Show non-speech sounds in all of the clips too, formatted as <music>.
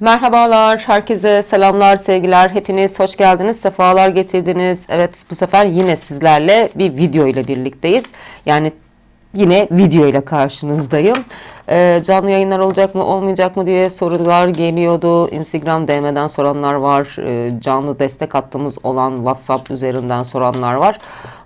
Merhabalar, herkese selamlar, sevgiler. Hepiniz hoş geldiniz, sefalar getirdiniz. Evet, bu sefer yine sizlerle bir video ile birlikteyiz. Yani yine video ile karşınızdayım. Ee, canlı yayınlar olacak mı, olmayacak mı diye sorular geliyordu. Instagram DM'den soranlar var. Ee, canlı destek hattımız olan WhatsApp üzerinden soranlar var.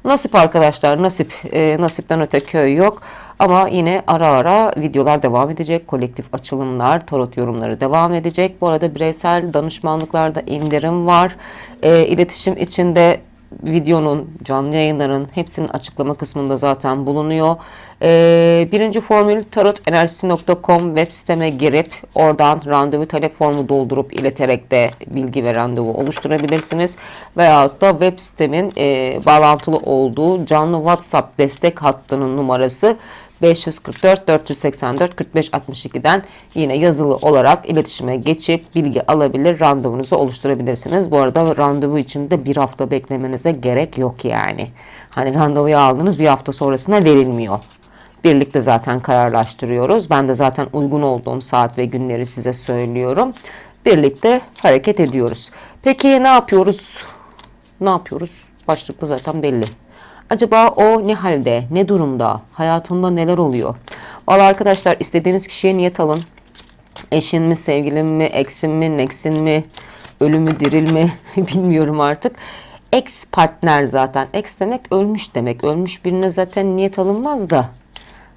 Nasip arkadaşlar, nasip. Ee, nasipten öte köy yok. Ama yine ara ara videolar devam edecek. Kolektif açılımlar, tarot yorumları devam edecek. Bu arada bireysel danışmanlıklarda indirim var. E, iletişim içinde videonun, canlı yayınların hepsinin açıklama kısmında zaten bulunuyor. E, birinci formül tarotenerjisi.com web siteme girip oradan randevu talep formu doldurup ileterek de bilgi ve randevu oluşturabilirsiniz. Veyahut da web sitemin e, bağlantılı olduğu canlı WhatsApp destek hattının numarası 544 484 45 62'den yine yazılı olarak iletişime geçip bilgi alabilir, randevunuzu oluşturabilirsiniz. Bu arada randevu için de bir hafta beklemenize gerek yok yani. Hani randevuyu aldınız bir hafta sonrasına verilmiyor. Birlikte zaten kararlaştırıyoruz. Ben de zaten uygun olduğum saat ve günleri size söylüyorum. Birlikte hareket ediyoruz. Peki ne yapıyoruz? Ne yapıyoruz? Başlıkta zaten belli. Acaba o ne halde, ne durumda, hayatında neler oluyor? Valla arkadaşlar istediğiniz kişiye niyet alın. Eşin mi, sevgilin mi, eksin mi, neksin mi, ölü mü, diril mi <laughs> bilmiyorum artık. Ex partner zaten. Ex demek ölmüş demek. Ölmüş birine zaten niyet alınmaz da.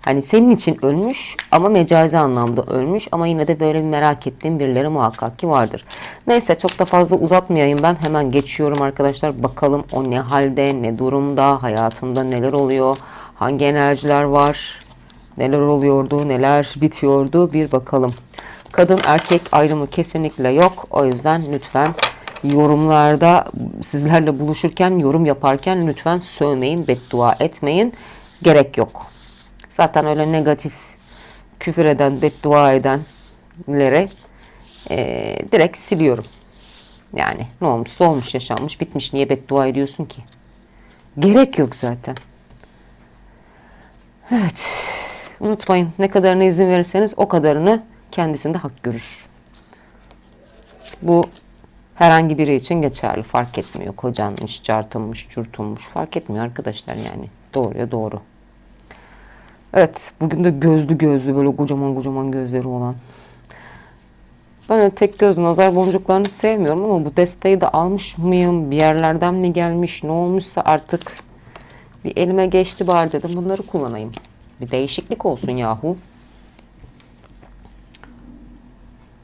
Hani senin için ölmüş ama mecazi anlamda ölmüş ama yine de böyle bir merak ettiğim birileri muhakkak ki vardır. Neyse çok da fazla uzatmayayım ben hemen geçiyorum arkadaşlar. Bakalım o ne halde, ne durumda, hayatında neler oluyor, hangi enerjiler var, neler oluyordu, neler bitiyordu bir bakalım. Kadın erkek ayrımı kesinlikle yok. O yüzden lütfen yorumlarda sizlerle buluşurken, yorum yaparken lütfen sövmeyin, beddua etmeyin. Gerek yok. Zaten öyle negatif küfür eden, beddua edenlere e, direkt siliyorum. Yani ne olmuşsa olmuş, yaşanmış, bitmiş. Niye beddua ediyorsun ki? Gerek yok zaten. Evet. Unutmayın ne kadarına izin verirseniz o kadarını kendisinde hak görür. Bu herhangi biri için geçerli. Fark etmiyor. Kocanmış, cartınmış, curtunmuş. Fark etmiyor arkadaşlar yani. Doğruya doğru. Evet, bugün de gözlü gözlü böyle kocaman kocaman gözleri olan. Ben öyle tek göz nazar boncuklarını sevmiyorum ama bu desteği de almış mıyım? Bir yerlerden mi gelmiş? Ne olmuşsa artık bir elime geçti bari dedim. Bunları kullanayım. Bir değişiklik olsun yahu.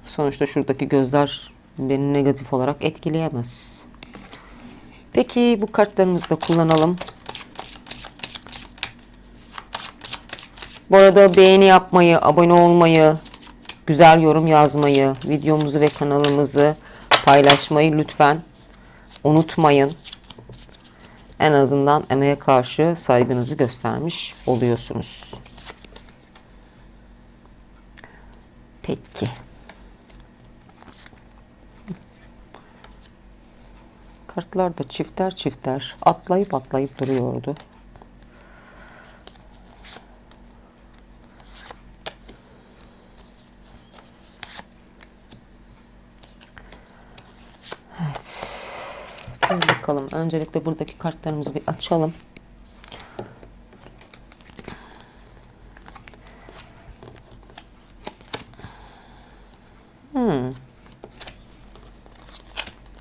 Sonuçta şuradaki gözler beni negatif olarak etkileyemez. Peki bu kartlarımızı da kullanalım. Bu arada beğeni yapmayı, abone olmayı, güzel yorum yazmayı, videomuzu ve kanalımızı paylaşmayı lütfen unutmayın. En azından emeğe karşı saygınızı göstermiş oluyorsunuz. Peki. Kartlar da çifter çifter atlayıp atlayıp duruyordu. Evet. Bir bakalım. Öncelikle buradaki kartlarımızı bir açalım. Hmm.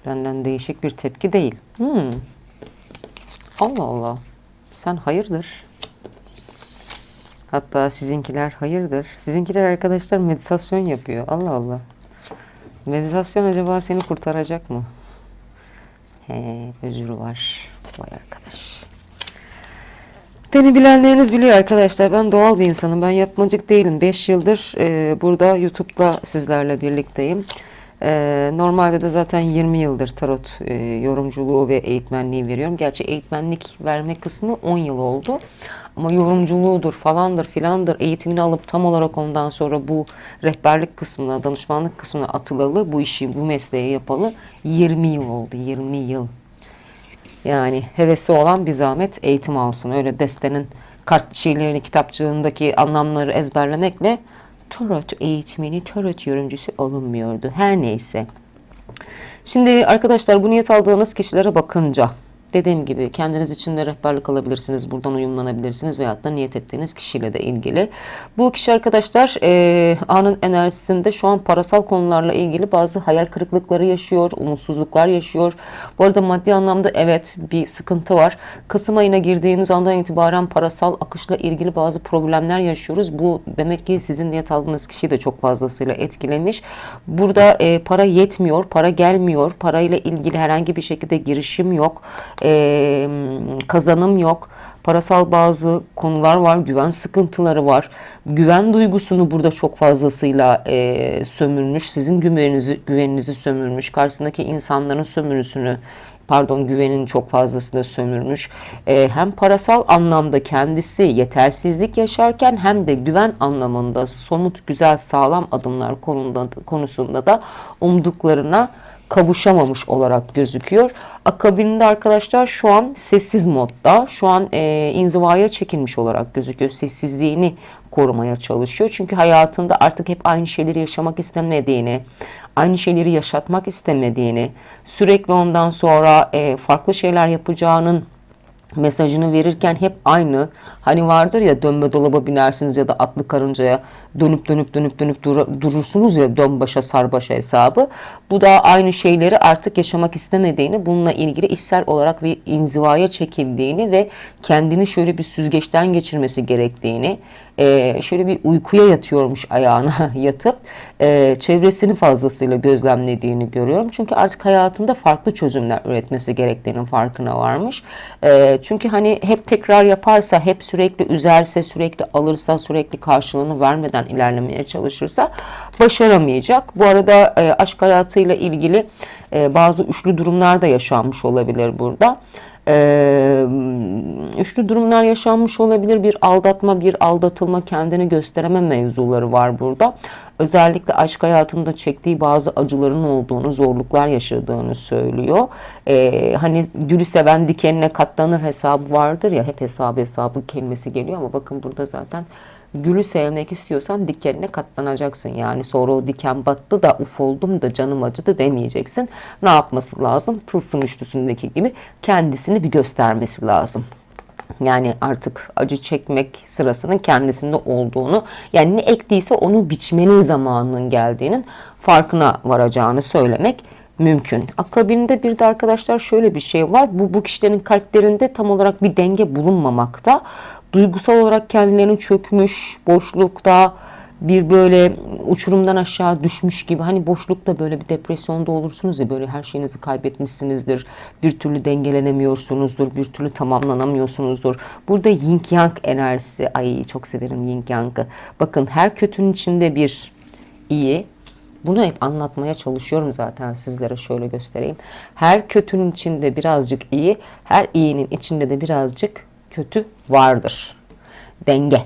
Benden değişik bir tepki değil. Hmm. Allah Allah. Sen hayırdır? Hatta sizinkiler hayırdır. Sizinkiler arkadaşlar meditasyon yapıyor. Allah Allah. Meditasyon acaba seni kurtaracak mı? He, özürü var. Vay arkadaş. Beni bilenleriniz biliyor arkadaşlar. Ben doğal bir insanım. Ben yapmacık değilim. 5 yıldır e, burada YouTube'da sizlerle birlikteyim. E, normalde de zaten 20 yıldır tarot e, yorumculuğu ve eğitmenliği veriyorum. Gerçi eğitmenlik verme kısmı 10 yıl oldu. Ama yorumculuğudur falandır filandır eğitimini alıp tam olarak ondan sonra bu rehberlik kısmına, danışmanlık kısmına atılalı bu işi, bu mesleği yapalı 20 yıl oldu. 20 yıl. Yani hevesi olan bir zahmet eğitim alsın. Öyle destenin kart şeylerini, kitapçığındaki anlamları ezberlemekle tarot eğitmeni, tarot yorumcusu olunmuyordu. Her neyse. Şimdi arkadaşlar bu niyet aldığınız kişilere bakınca dediğim gibi kendiniz için de rehberlik alabilirsiniz. Buradan uyumlanabilirsiniz veyahut da niyet ettiğiniz kişiyle de ilgili. Bu kişi arkadaşlar e, anın enerjisinde şu an parasal konularla ilgili bazı hayal kırıklıkları yaşıyor, umutsuzluklar yaşıyor. Bu arada maddi anlamda evet bir sıkıntı var. Kasım ayına girdiğimiz andan itibaren parasal akışla ilgili bazı problemler yaşıyoruz. Bu demek ki sizin niyet aldığınız kişiyi de çok fazlasıyla etkilemiş. Burada e, para yetmiyor, para gelmiyor, parayla ilgili herhangi bir şekilde girişim yok e, kazanım yok. Parasal bazı konular var, güven sıkıntıları var. Güven duygusunu burada çok fazlasıyla e, sömürmüş. Sizin güveninizi, güveninizi sömürmüş. Karşısındaki insanların sömürüsünü pardon güvenin çok fazlasını sömürmüş. E, hem parasal anlamda kendisi yetersizlik yaşarken hem de güven anlamında somut, güzel, sağlam adımlar konusunda, konusunda da umduklarına kavuşamamış olarak gözüküyor. Akabinde arkadaşlar şu an sessiz modda. Şu an e, inzivaya çekilmiş olarak gözüküyor. Sessizliğini korumaya çalışıyor. Çünkü hayatında artık hep aynı şeyleri yaşamak istemediğini, aynı şeyleri yaşatmak istemediğini, sürekli ondan sonra e, farklı şeyler yapacağının mesajını verirken hep aynı. Hani vardır ya dönme dolaba binersiniz ya da atlı karıncaya dönüp dönüp dönüp dönüp dur durursunuz ya dön başa sar başa hesabı. Bu da aynı şeyleri artık yaşamak istemediğini, bununla ilgili içsel olarak bir inzivaya çekildiğini ve kendini şöyle bir süzgeçten geçirmesi gerektiğini, e, şöyle bir uykuya yatıyormuş ayağına <laughs> yatıp e, çevresini fazlasıyla gözlemlediğini görüyorum. Çünkü artık hayatında farklı çözümler üretmesi gerektiğinin farkına varmış. E, çünkü hani hep tekrar yaparsa, hep sürekli üzerse, sürekli alırsa, sürekli karşılığını vermeden ilerlemeye çalışırsa başaramayacak. Bu arada e, aşk hayatıyla ilgili e, bazı üçlü durumlar da yaşanmış olabilir burada e, üçlü durumlar yaşanmış olabilir. Bir aldatma, bir aldatılma, kendini göstereme mevzuları var burada. Özellikle aşk hayatında çektiği bazı acıların olduğunu, zorluklar yaşadığını söylüyor. Ee, hani gülü seven dikenine katlanır hesabı vardır ya, hep hesabı hesabı kelimesi geliyor ama bakın burada zaten gülü sevmek istiyorsan dikenine katlanacaksın. Yani sonra o diken battı da uf oldum da canım acıdı demeyeceksin. Ne yapması lazım? Tılsım üçlüsündeki gibi kendisini bir göstermesi lazım. Yani artık acı çekmek sırasının kendisinde olduğunu yani ne ektiyse onu biçmenin zamanının geldiğinin farkına varacağını söylemek mümkün. Akabinde bir de arkadaşlar şöyle bir şey var. Bu, bu kişilerin kalplerinde tam olarak bir denge bulunmamakta. Duygusal olarak kendilerini çökmüş, boşlukta, bir böyle uçurumdan aşağı düşmüş gibi hani boşlukta böyle bir depresyonda olursunuz ya böyle her şeyinizi kaybetmişsinizdir. Bir türlü dengelenemiyorsunuzdur. Bir türlü tamamlanamıyorsunuzdur. Burada yin yang enerjisi. Ay çok severim yin yang'ı. Bakın her kötünün içinde bir iyi, bunu hep anlatmaya çalışıyorum zaten sizlere şöyle göstereyim. Her kötünün içinde birazcık iyi, her iyinin içinde de birazcık kötü vardır. Denge.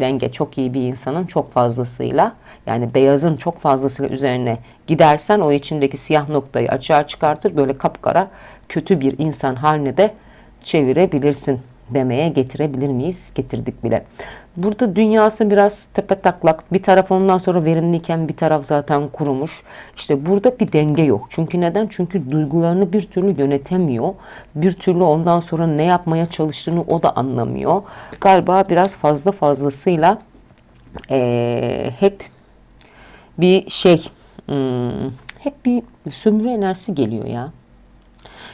Denge çok iyi bir insanın çok fazlasıyla yani beyazın çok fazlasıyla üzerine gidersen o içindeki siyah noktayı açığa çıkartır. Böyle kapkara kötü bir insan haline de çevirebilirsin demeye getirebilir miyiz? Getirdik bile. Burada dünyası biraz tepe taklak. Bir taraf ondan sonra verimliyken bir taraf zaten kurumuş. İşte burada bir denge yok. Çünkü neden? Çünkü duygularını bir türlü yönetemiyor. Bir türlü ondan sonra ne yapmaya çalıştığını o da anlamıyor. Galiba biraz fazla fazlasıyla ee, hep bir şey hmm, hep bir sömürü enerjisi geliyor ya.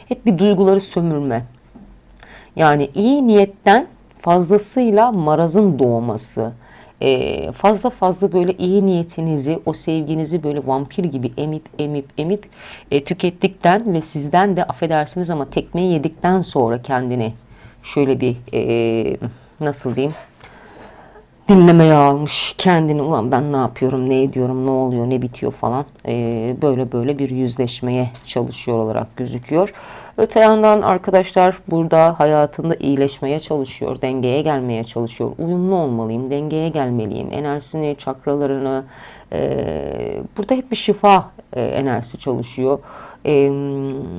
Hep bir duyguları sömürme. Yani iyi niyetten fazlasıyla marazın doğması, e, fazla fazla böyle iyi niyetinizi, o sevginizi böyle vampir gibi emip emip emip e, tükettikten ve sizden de affedersiniz ama tekmeyi yedikten sonra kendini şöyle bir e, nasıl diyeyim dinlemeye almış kendini. Ulan ben ne yapıyorum ne ediyorum ne oluyor ne bitiyor falan. Ee, böyle böyle bir yüzleşmeye çalışıyor olarak gözüküyor. Öte yandan arkadaşlar burada hayatında iyileşmeye çalışıyor dengeye gelmeye çalışıyor. Uyumlu olmalıyım dengeye gelmeliyim. Enerjisini çakralarını e, burada hep bir şifa e, enerjisi çalışıyor. E,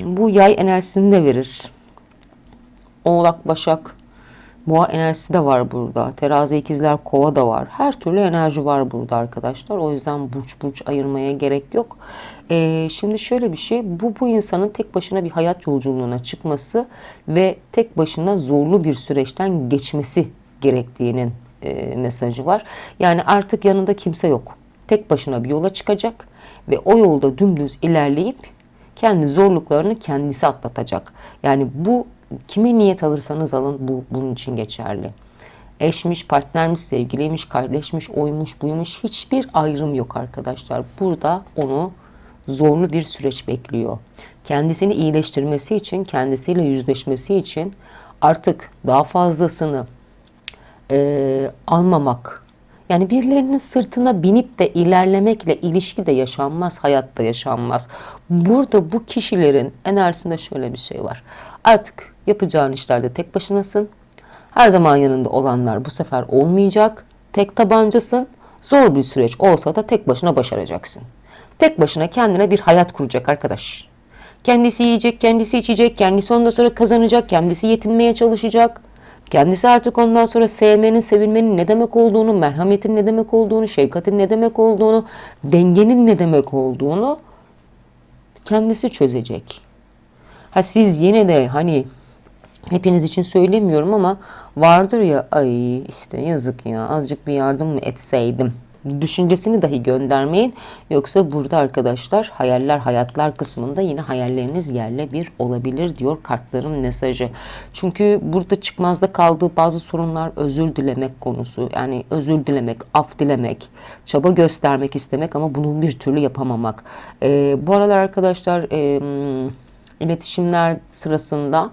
bu yay enerjisini de verir. Oğlak Başak Boğa enerjisi de var burada. Terazi ikizler kova da var. Her türlü enerji var burada arkadaşlar. O yüzden burç burç ayırmaya gerek yok. Ee, şimdi şöyle bir şey. Bu, bu insanın tek başına bir hayat yolculuğuna çıkması ve tek başına zorlu bir süreçten geçmesi gerektiğinin e, mesajı var. Yani artık yanında kimse yok. Tek başına bir yola çıkacak ve o yolda dümdüz ilerleyip kendi zorluklarını kendisi atlatacak. Yani bu kime niyet alırsanız alın bu bunun için geçerli. Eşmiş, partnermiş, sevgiliymiş, kardeşmiş, oymuş, buymuş hiçbir ayrım yok arkadaşlar. Burada onu zorlu bir süreç bekliyor. Kendisini iyileştirmesi için, kendisiyle yüzleşmesi için artık daha fazlasını e, almamak. Yani birilerinin sırtına binip de ilerlemekle ilişki de yaşanmaz, hayatta yaşanmaz. Burada bu kişilerin enerjisinde şöyle bir şey var. Artık yapacağın işlerde tek başınasın. Her zaman yanında olanlar bu sefer olmayacak. Tek tabancasın. Zor bir süreç olsa da tek başına başaracaksın. Tek başına kendine bir hayat kuracak arkadaş. Kendisi yiyecek, kendisi içecek, kendisi ondan sonra kazanacak, kendisi yetinmeye çalışacak. Kendisi artık ondan sonra sevmenin, sevilmenin ne demek olduğunu, merhametin ne demek olduğunu, şefkatin ne demek olduğunu, dengenin ne demek olduğunu kendisi çözecek. Ha siz yine de hani hepiniz için söylemiyorum ama vardır ya ay işte yazık ya azıcık bir yardım mı etseydim düşüncesini dahi göndermeyin. Yoksa burada arkadaşlar hayaller hayatlar kısmında yine hayalleriniz yerle bir olabilir diyor kartların mesajı. Çünkü burada çıkmazda kaldığı bazı sorunlar özür dilemek konusu. Yani özür dilemek, af dilemek, çaba göstermek istemek ama bunu bir türlü yapamamak. Ee, bu aralar arkadaşlar e, iletişimler sırasında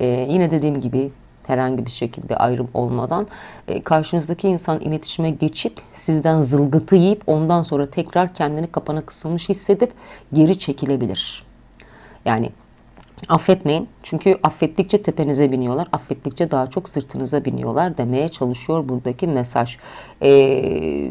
e, yine dediğim gibi herhangi bir şekilde ayrım olmadan e, karşınızdaki insan iletişime geçip sizden zılgıtı yiyip ondan sonra tekrar kendini kapana kısılmış hissedip geri çekilebilir. Yani affetmeyin çünkü affettikçe tepenize biniyorlar, affettikçe daha çok sırtınıza biniyorlar demeye çalışıyor buradaki mesaj. Ee,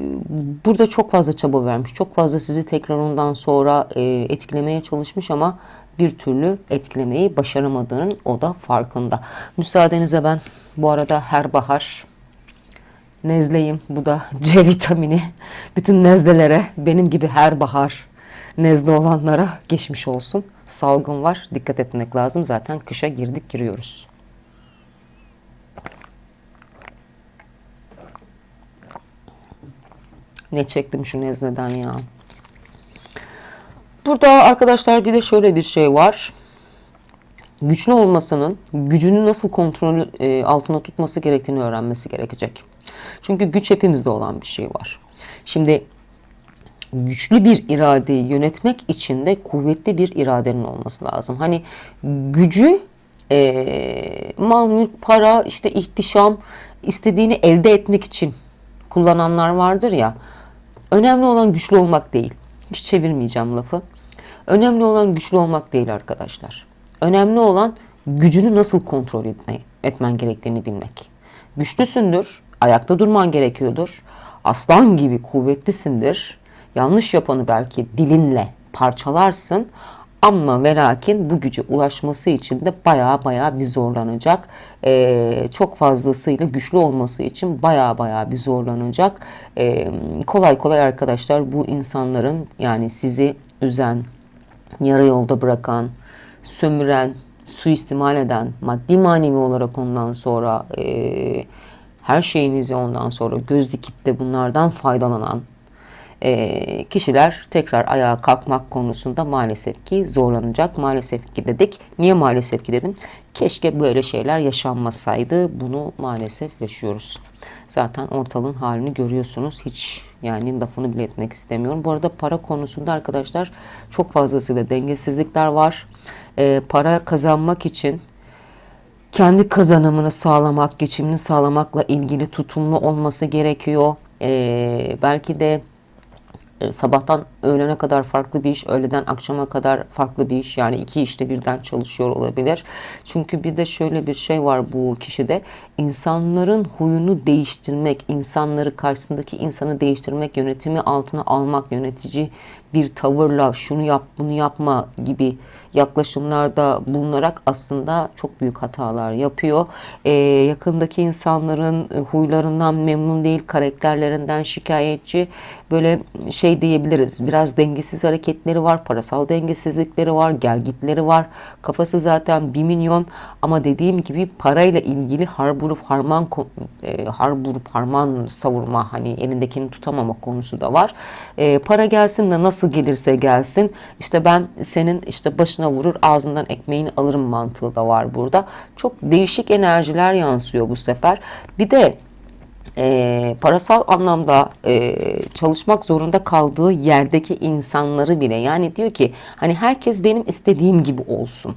burada çok fazla çaba vermiş, çok fazla sizi tekrar ondan sonra e, etkilemeye çalışmış ama bir türlü etkilemeyi başaramadığının o da farkında. Müsaadenizle ben bu arada her bahar nezleyim. Bu da C vitamini. Bütün nezlelere benim gibi her bahar nezle olanlara geçmiş olsun. Salgın var. Dikkat etmek lazım. Zaten kışa girdik giriyoruz. Ne çektim şu nezleden ya. Burada arkadaşlar bir de şöyle bir şey var. Güçlü olmasının gücünü nasıl kontrol e, altına tutması gerektiğini öğrenmesi gerekecek. Çünkü güç hepimizde olan bir şey var. Şimdi güçlü bir iradeyi yönetmek için de kuvvetli bir iradenin olması lazım. Hani gücü e, mal, mülk, para, işte ihtişam istediğini elde etmek için kullananlar vardır ya. Önemli olan güçlü olmak değil. Hiç çevirmeyeceğim lafı. Önemli olan güçlü olmak değil arkadaşlar. Önemli olan gücünü nasıl kontrol etme, etmen gerektiğini bilmek. Güçlüsündür, ayakta durman gerekiyordur. Aslan gibi kuvvetlisindir. Yanlış yapanı belki dilinle parçalarsın ama ve lakin bu güce ulaşması için de baya baya bir zorlanacak. Ee, çok fazlasıyla güçlü olması için baya baya bir zorlanacak. Ee, kolay kolay arkadaşlar bu insanların yani sizi üzen, yarı yolda bırakan, sömüren, suistimal eden, maddi manevi olarak ondan sonra e, her şeyinizi ondan sonra göz dikip de bunlardan faydalanan e, kişiler tekrar ayağa kalkmak konusunda maalesef ki zorlanacak. Maalesef ki dedik. Niye maalesef ki dedim? Keşke böyle şeyler yaşanmasaydı. Bunu maalesef yaşıyoruz. Zaten ortalığın halini görüyorsunuz. Hiç yani lafını bile etmek istemiyorum. Bu arada para konusunda arkadaşlar çok fazlasıyla dengesizlikler var. E, para kazanmak için kendi kazanımını sağlamak, geçimini sağlamakla ilgili tutumlu olması gerekiyor. E, belki de e, sabahtan öğlene kadar farklı bir iş, öğleden akşama kadar farklı bir iş. Yani iki işte birden çalışıyor olabilir. Çünkü bir de şöyle bir şey var bu kişide. insanların huyunu değiştirmek, insanları karşısındaki insanı değiştirmek, yönetimi altına almak, yönetici bir tavırla şunu yap, bunu yapma gibi yaklaşımlarda bulunarak aslında çok büyük hatalar yapıyor. Ee, yakındaki insanların huylarından memnun değil, karakterlerinden şikayetçi. Böyle şey diyebiliriz. Biraz dengesiz hareketleri var, parasal dengesizlikleri var, gelgitleri var. Kafası zaten bir milyon ama dediğim gibi parayla ilgili harburup harman e, harburup harman savurma hani elindekini tutamama konusu da var. E, para gelsin de nasıl gelirse gelsin. İşte ben senin işte başına vurur ağzından ekmeğini alırım mantığı da var burada. Çok değişik enerjiler yansıyor bu sefer. Bir de e, parasal anlamda e, çalışmak zorunda kaldığı yerdeki insanları bile yani diyor ki hani herkes benim istediğim gibi olsun.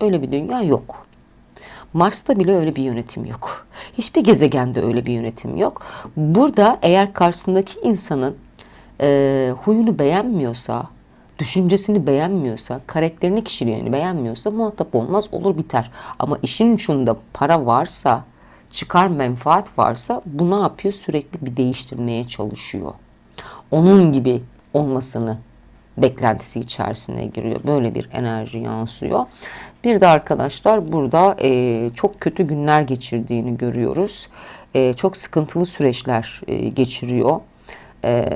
Öyle bir dünya yok. Mars'ta bile öyle bir yönetim yok. Hiçbir gezegende öyle bir yönetim yok. Burada eğer karşısındaki insanın e, huyunu beğenmiyorsa, düşüncesini beğenmiyorsa, karakterini, kişiliğini beğenmiyorsa muhatap olmaz, olur biter. Ama işin ucunda para varsa, çıkar menfaat varsa bu ne yapıyor? Sürekli bir değiştirmeye çalışıyor. Onun gibi olmasını beklentisi içerisine giriyor. Böyle bir enerji yansıyor. Bir de arkadaşlar burada e, çok kötü günler geçirdiğini görüyoruz. E, çok sıkıntılı süreçler e, geçiriyor. E,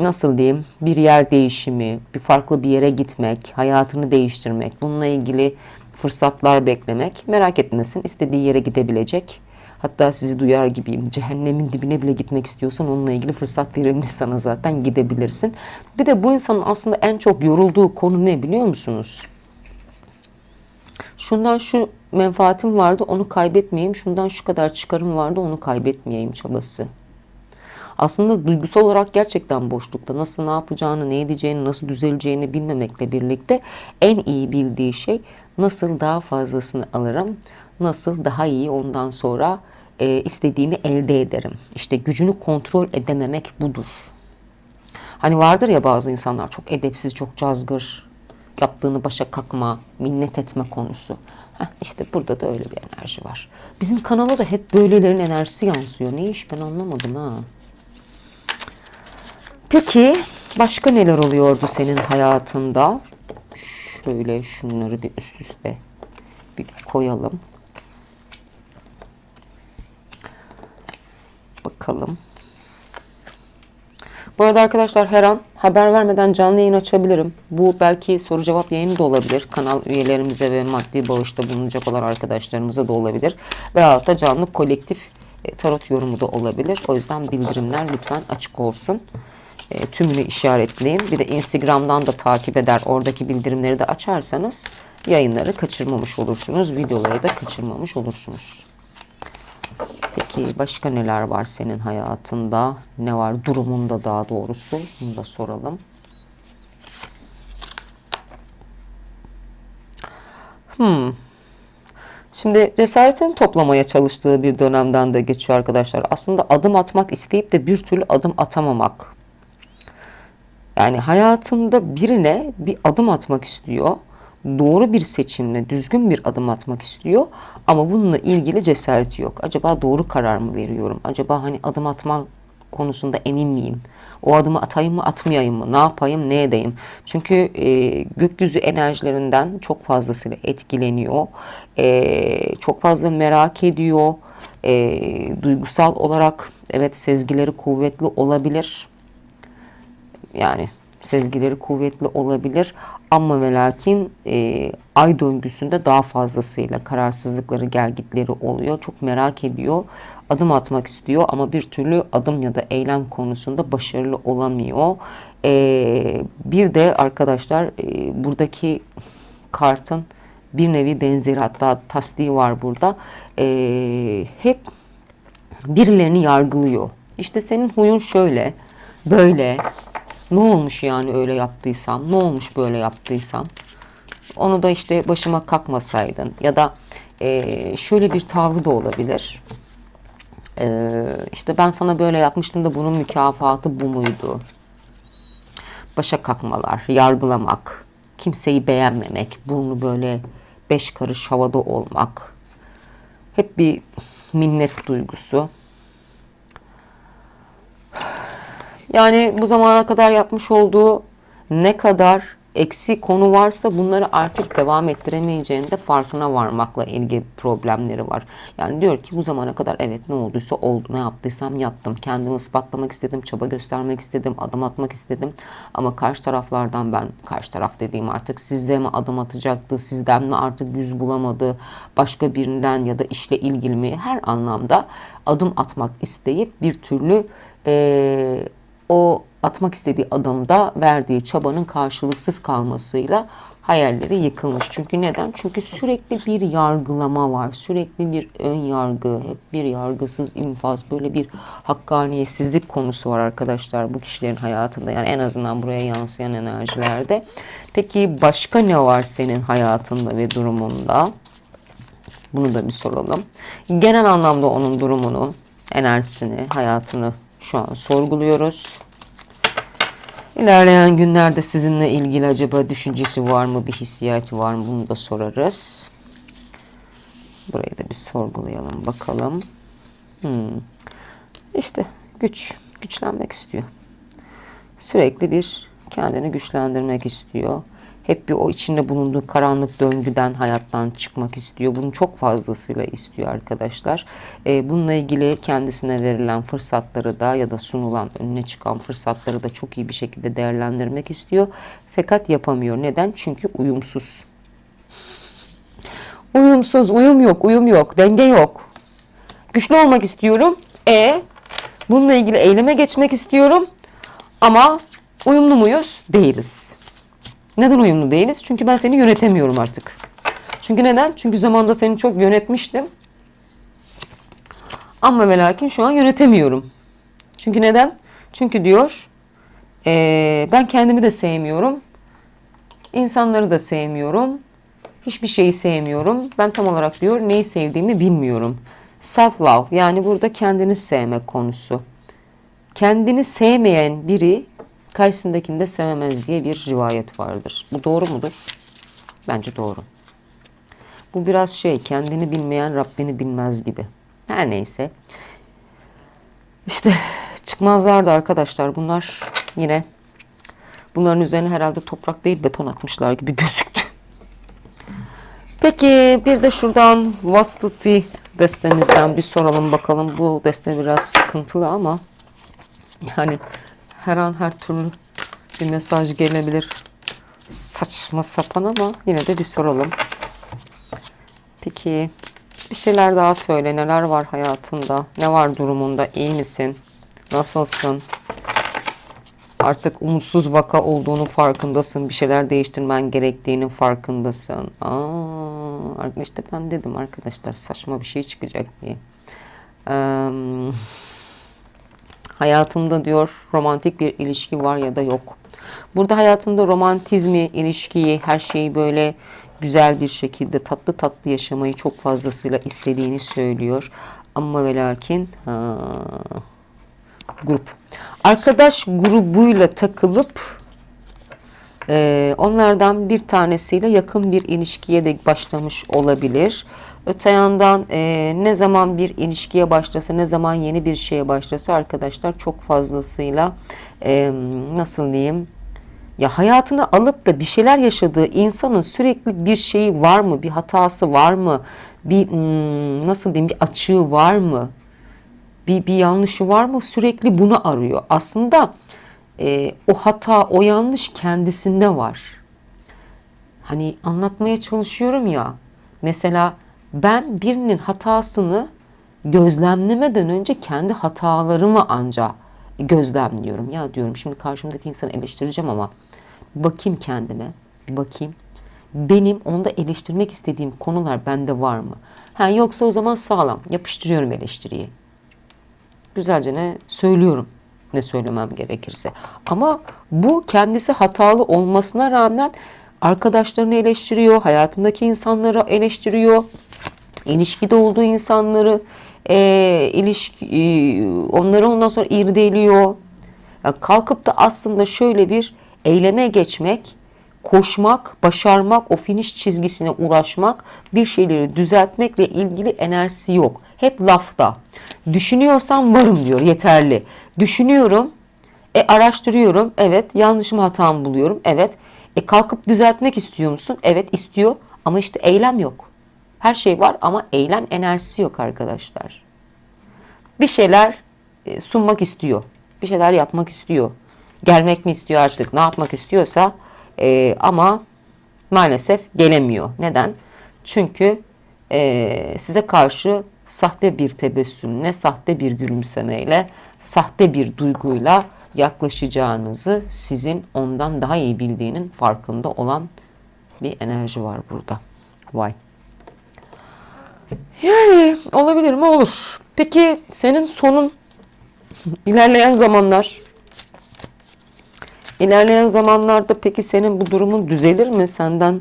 nasıl diyeyim bir yer değişimi, bir farklı bir yere gitmek, hayatını değiştirmek, bununla ilgili fırsatlar beklemek. Merak etmesin istediği yere gidebilecek. Hatta sizi duyar gibiyim. Cehennemin dibine bile gitmek istiyorsan onunla ilgili fırsat verilmiş sana zaten gidebilirsin. Bir de bu insanın aslında en çok yorulduğu konu ne biliyor musunuz? Şundan şu menfaatim vardı onu kaybetmeyeyim. Şundan şu kadar çıkarım vardı onu kaybetmeyeyim çabası. Aslında duygusal olarak gerçekten boşlukta nasıl ne yapacağını, ne edeceğini, nasıl düzeleceğini bilmemekle birlikte en iyi bildiği şey nasıl daha fazlasını alırım, nasıl daha iyi ondan sonra e, istediğimi elde ederim. İşte gücünü kontrol edememek budur. Hani vardır ya bazı insanlar çok edepsiz, çok cazgır, yaptığını başa kakma, minnet etme konusu. Heh, işte burada da öyle bir enerji var. Bizim kanala da hep böylelerin enerjisi yansıyor. Ne iş ben anlamadım ha. Peki başka neler oluyordu senin hayatında? Şöyle şunları bir üst üste bir koyalım. Bakalım. Bu arada arkadaşlar her an haber vermeden canlı yayın açabilirim. Bu belki soru cevap yayını da olabilir. Kanal üyelerimize ve maddi bağışta bulunacak olan arkadaşlarımıza da olabilir. Veyahut da canlı kolektif e, tarot yorumu da olabilir. O yüzden bildirimler lütfen açık olsun. E, tümünü işaretleyin. Bir de Instagram'dan da takip eder. Oradaki bildirimleri de açarsanız yayınları kaçırmamış olursunuz. Videoları da kaçırmamış olursunuz. Peki başka neler var senin hayatında? Ne var durumunda daha doğrusu? Bunu da soralım. Hmm. Şimdi cesaretini toplamaya çalıştığı bir dönemden de geçiyor arkadaşlar. Aslında adım atmak isteyip de bir türlü adım atamamak. Yani hayatında birine bir adım atmak istiyor doğru bir seçimle düzgün bir adım atmak istiyor ama bununla ilgili cesareti yok. Acaba doğru karar mı veriyorum? Acaba hani adım atma konusunda emin miyim? O adımı atayım mı atmayayım mı? Ne yapayım ne edeyim? Çünkü e, gökyüzü enerjilerinden çok fazlasıyla etkileniyor. E, çok fazla merak ediyor. E, duygusal olarak evet sezgileri kuvvetli olabilir. Yani sezgileri kuvvetli olabilir ama ve lakin e, ay döngüsünde daha fazlasıyla kararsızlıkları, gelgitleri oluyor. Çok merak ediyor, adım atmak istiyor ama bir türlü adım ya da eylem konusunda başarılı olamıyor. E, bir de arkadaşlar e, buradaki kartın bir nevi benzeri hatta tasdiği var burada. E, hep birilerini yargılıyor. İşte senin huyun şöyle, böyle, ne olmuş yani öyle yaptıysam? Ne olmuş böyle yaptıysam? Onu da işte başıma kalkmasaydın ya da e, şöyle bir tavrı da olabilir. E, işte ben sana böyle yapmıştım da bunun mükafatı bu muydu? Başa kalkmalar, yargılamak, kimseyi beğenmemek, burnu böyle beş karış havada olmak. Hep bir minnet duygusu. Yani bu zamana kadar yapmış olduğu ne kadar eksi konu varsa bunları artık devam ettiremeyeceğinin de farkına varmakla ilgili problemleri var. Yani diyor ki bu zamana kadar evet ne olduysa oldu. Ne yaptıysam yaptım. Kendimi ispatlamak istedim. Çaba göstermek istedim. Adım atmak istedim. Ama karşı taraflardan ben karşı taraf dediğim artık sizde mi adım atacaktı? Sizden mi artık yüz bulamadı? Başka birinden ya da işle ilgili mi? Her anlamda adım atmak isteyip bir türlü eee o atmak istediği adımda verdiği çabanın karşılıksız kalmasıyla hayalleri yıkılmış. Çünkü neden? Çünkü sürekli bir yargılama var. Sürekli bir ön yargı, hep bir yargısız infaz, böyle bir hakkaniyetsizlik konusu var arkadaşlar bu kişilerin hayatında. Yani en azından buraya yansıyan enerjilerde. Peki başka ne var senin hayatında ve durumunda? Bunu da bir soralım. Genel anlamda onun durumunu, enerjisini, hayatını şu an sorguluyoruz. İlerleyen günlerde sizinle ilgili acaba düşüncesi var mı, bir hissiyatı var mı bunu da sorarız. Burayı da bir sorgulayalım bakalım. Hmm. İşte güç, güçlenmek istiyor. Sürekli bir kendini güçlendirmek istiyor. Hep bir o içinde bulunduğu karanlık döngüden hayattan çıkmak istiyor. Bunu çok fazlasıyla istiyor arkadaşlar. Ee, bununla ilgili kendisine verilen fırsatları da ya da sunulan önüne çıkan fırsatları da çok iyi bir şekilde değerlendirmek istiyor. Fakat yapamıyor. Neden? Çünkü uyumsuz. Uyumsuz, uyum yok, uyum yok, denge yok. Güçlü olmak istiyorum. E bununla ilgili eyleme geçmek istiyorum. Ama uyumlu muyuz? Değiliz. Neden uyumlu değiliz? Çünkü ben seni yönetemiyorum artık. Çünkü neden? Çünkü zamanda seni çok yönetmiştim. Ama ve lakin şu an yönetemiyorum. Çünkü neden? Çünkü diyor ee, ben kendimi de sevmiyorum. İnsanları da sevmiyorum. Hiçbir şeyi sevmiyorum. Ben tam olarak diyor neyi sevdiğimi bilmiyorum. Self love yani burada kendini sevme konusu. Kendini sevmeyen biri karşısındakini de sevemez diye bir rivayet vardır. Bu doğru mudur? Bence doğru. Bu biraz şey kendini bilmeyen Rabbini bilmez gibi. Her neyse. İşte çıkmazlardı arkadaşlar bunlar yine bunların üzerine herhalde toprak değil beton atmışlar gibi gözüktü. Peki bir de şuradan Vastati destemizden bir soralım bakalım. Bu deste biraz sıkıntılı ama yani her an her türlü bir mesaj gelebilir. Saçma sapan ama yine de bir soralım. Peki bir şeyler daha söyle. Neler var hayatında? Ne var durumunda? İyi misin? Nasılsın? Artık umutsuz vaka olduğunu farkındasın. Bir şeyler değiştirmen gerektiğinin farkındasın. Aa, işte ben dedim arkadaşlar saçma bir şey çıkacak diye. Ee, hayatımda diyor romantik bir ilişki var ya da yok. Burada hayatımda romantizmi, ilişkiyi, her şeyi böyle güzel bir şekilde tatlı tatlı yaşamayı çok fazlasıyla istediğini söylüyor. Ama ve lakin ha, grup. Arkadaş grubuyla takılıp e, onlardan bir tanesiyle yakın bir ilişkiye de başlamış olabilir. Öte yandan e, ne zaman bir ilişkiye başlasa, ne zaman yeni bir şeye başlasa arkadaşlar çok fazlasıyla e, nasıl diyeyim ya hayatını alıp da bir şeyler yaşadığı insanın sürekli bir şeyi var mı, bir hatası var mı, bir hmm, nasıl diyeyim bir açığı var mı, bir, bir yanlışı var mı sürekli bunu arıyor. Aslında e, o hata, o yanlış kendisinde var. Hani anlatmaya çalışıyorum ya. Mesela ben birinin hatasını gözlemlemeden önce kendi hatalarımı anca gözlemliyorum. Ya diyorum şimdi karşımdaki insanı eleştireceğim ama bakayım kendime, bakayım. Benim onda eleştirmek istediğim konular bende var mı? Ha, yoksa o zaman sağlam yapıştırıyorum eleştiriyi. Güzelce ne söylüyorum ne söylemem gerekirse. Ama bu kendisi hatalı olmasına rağmen arkadaşlarını eleştiriyor, hayatındaki insanları eleştiriyor, ilişkide olduğu insanları e, ilişki e, onları ondan sonra irdeliyor. Ya kalkıp da aslında şöyle bir eyleme geçmek, koşmak, başarmak, o finish çizgisine ulaşmak, bir şeyleri düzeltmekle ilgili enerjisi yok. Hep lafta. Düşünüyorsam varım diyor yeterli. Düşünüyorum, e, araştırıyorum, evet yanlışımı hatamı buluyorum, evet E kalkıp düzeltmek istiyor musun? Evet istiyor ama işte eylem yok. Her şey var ama eylem enerjisi yok arkadaşlar. Bir şeyler e, sunmak istiyor. Bir şeyler yapmak istiyor. Gelmek mi istiyor artık ne yapmak istiyorsa e, ama maalesef gelemiyor. Neden? Çünkü e, size karşı sahte bir tebessümle, sahte bir gülümsemeyle, sahte bir duyguyla yaklaşacağınızı sizin ondan daha iyi bildiğinin farkında olan bir enerji var burada. Vay. Yani olabilir mi? Olur. Peki senin sonun <laughs> ilerleyen zamanlar ilerleyen zamanlarda peki senin bu durumun düzelir mi? Senden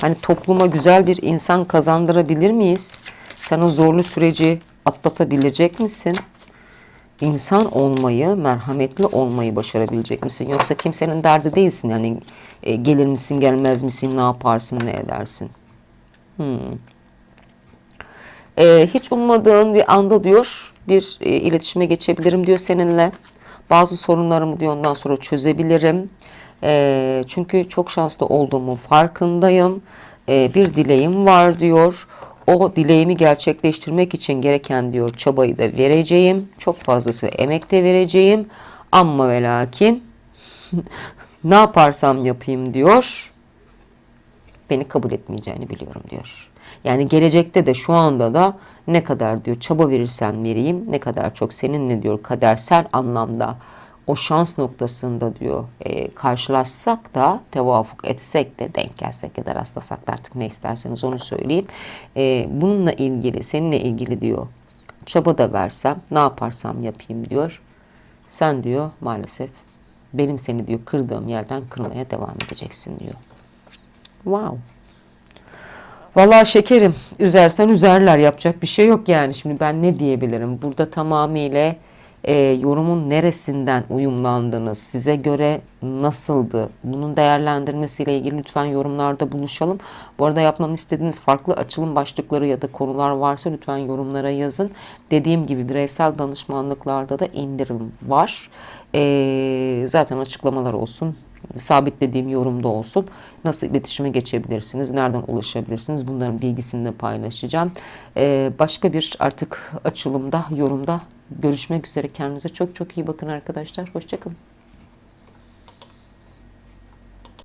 hani topluma güzel bir insan kazandırabilir miyiz? Sen o zorlu süreci atlatabilecek misin? İnsan olmayı, merhametli olmayı başarabilecek misin? Yoksa kimsenin derdi değilsin. Yani e, gelir misin, gelmez misin, ne yaparsın, ne edersin? Hmm. E, hiç ummadığın bir anda diyor bir e, iletişime geçebilirim diyor seninle. Bazı sorunlarımı diyor ondan sonra çözebilirim. E, çünkü çok şanslı olduğumu farkındayım. E, bir dileğim var diyor. O dileğimi gerçekleştirmek için gereken diyor çabayı da vereceğim. Çok fazlası emek de vereceğim. Ama ve lakin <laughs> ne yaparsam yapayım diyor. Beni kabul etmeyeceğini biliyorum diyor. Yani gelecekte de şu anda da ne kadar diyor çaba verirsen vereyim ne kadar çok seninle diyor kadersel anlamda o şans noktasında diyor e, karşılaşsak da tevafuk etsek de denk gelsek ya da rastlasak da artık ne isterseniz onu söyleyin. E, bununla ilgili seninle ilgili diyor çaba da versem ne yaparsam yapayım diyor. Sen diyor maalesef benim seni diyor kırdığım yerden kırmaya devam edeceksin diyor. Wow. Vallahi şekerim üzersen üzerler yapacak bir şey yok yani. Şimdi ben ne diyebilirim? Burada tamamıyla e, yorumun neresinden uyumlandınız size göre nasıldı? Bunun değerlendirmesiyle ilgili lütfen yorumlarda buluşalım. Bu arada yapmamı istediğiniz farklı açılım başlıkları ya da konular varsa lütfen yorumlara yazın. Dediğim gibi bireysel danışmanlıklarda da indirim var. E, zaten açıklamalar olsun sabitlediğim yorumda olsun. Nasıl iletişime geçebilirsiniz, nereden ulaşabilirsiniz bunların bilgisini de paylaşacağım. Ee, başka bir artık açılımda, yorumda görüşmek üzere. Kendinize çok çok iyi bakın arkadaşlar. Hoşçakalın.